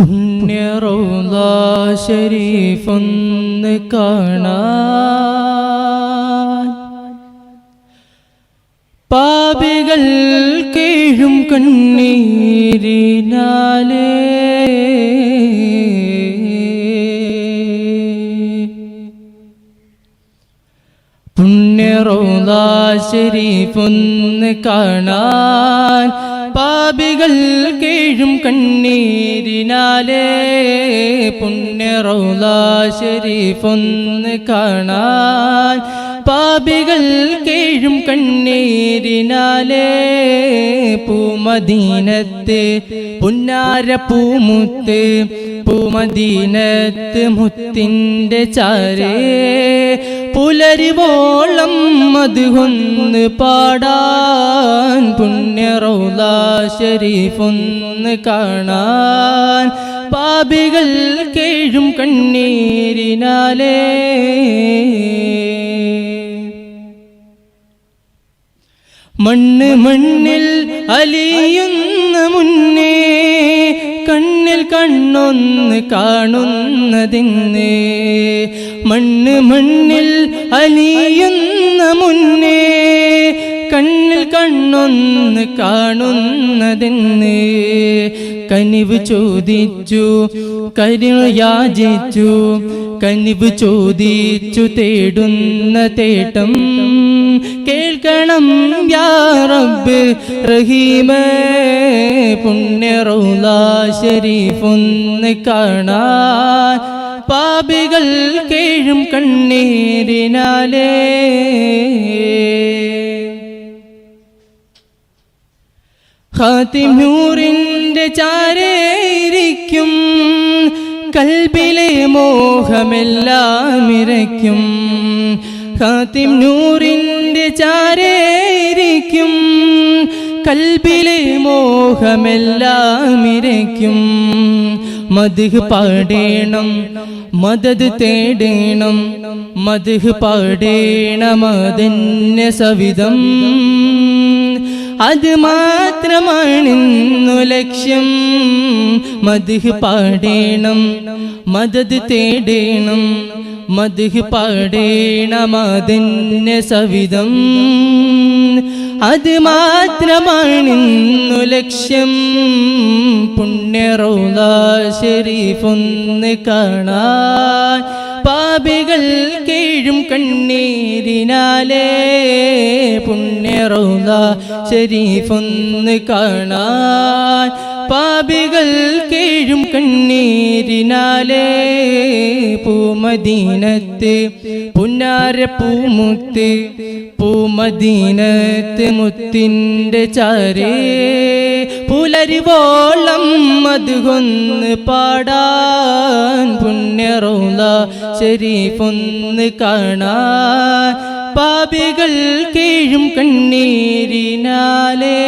പുണ്യറൗല ഷരീഫൊന്ന് കാണാൻ. പാപികൾ കീഴും കണ്ണീരിനാലേ. പുണ്യറൗല ഷരീഫൊന്ന് കാണാൻ പാപികൾ കീഴും കണ്ണീരിനാലേ പുണ്യറൗല ശരീഫൊന്ന് കാണാൻ പാപികൾ കീഴും കണ്ണീരിനാലേ പൂമദീനത്ത് പുന്നാര പൂമുത്ത് പൂമദീനത്ത് മുത്തിന്റെ ചാരേ പുലരിവോളം മധുകൊന്ന് പാടാൻ പുണ്യറൗല ഷരീഫൊന്ന് കാണാൻ പാപികൾ കേഴും കണ്ണീരിനാലേ. മണ്ണ് മണ്ണിൽ അലിയുന്ന മുന്നേ കണ്ണൊന്ന് കാണുന്നതിന്ന്. മണ്ണ് മണ്ണിൽ അലിയുന്ന മുന്നേ കണ്ണിൽ കണ്ണൊന്ന് കാണുന്നതെന്ന്. കനിവ് ചോദിച്ചു കരുണ യാചിച്ചു കനിവ് ചോദിച്ചു തേടുന്ന തേട്ടം. കേൾക്കണം യാ റഹീമ റഹീമേ. പുണ്യറൗല ഷരീഫൊന്ന് കാണാൻ പാപികൾ കേഴും കണ്ണീരിനാലേ. ഹാത്തിം നൂറിന്റെ ചാരേരിക്കും കൽബിലെ മോഹമെല്ലാം ഇരയ്ക്കും ഹാത്തിം നൂറിന്റെ കൽബിലെ മോഹമെല്ലാം ഇരയ്ക്കും മധുഹ് പാടേണം മദത് തേടേണം മധുഹ് പാടേണ മതന്യ സവിധം. അത് മാത്രമാണിന്നു ലക്ഷ്യം. മധുഹ് പാടേണം മദത് തേടേണം മധുഹ് പാടേണ അതിന് സവിധം. അത് മാത്രമാണിന്നു ലക്ഷ്യം. പുണ്യറൗദ ശരീഫൊന്ന് കാണാൻ പാപികൾ കീഴും കണ്ണീരിനാലേ പുണ്യറൗദ ശരീഫൊന്ന് കാണാൻ. പാപികൾ കീഴും കണ്ണീരിനാലേ പൂമദീനത്ത് പുന്നാര പൂമുത്ത് പൂമദീനത്ത് മുത്തിന്റെ ചാരേ. പുലരിവോളം അതുകൊന്ന് പാടാൻ പുണ്യറൗല ഷെരീഫൊന്ന് കാണാ പാപികൾ കീഴും കണ്ണീരിനാലേ.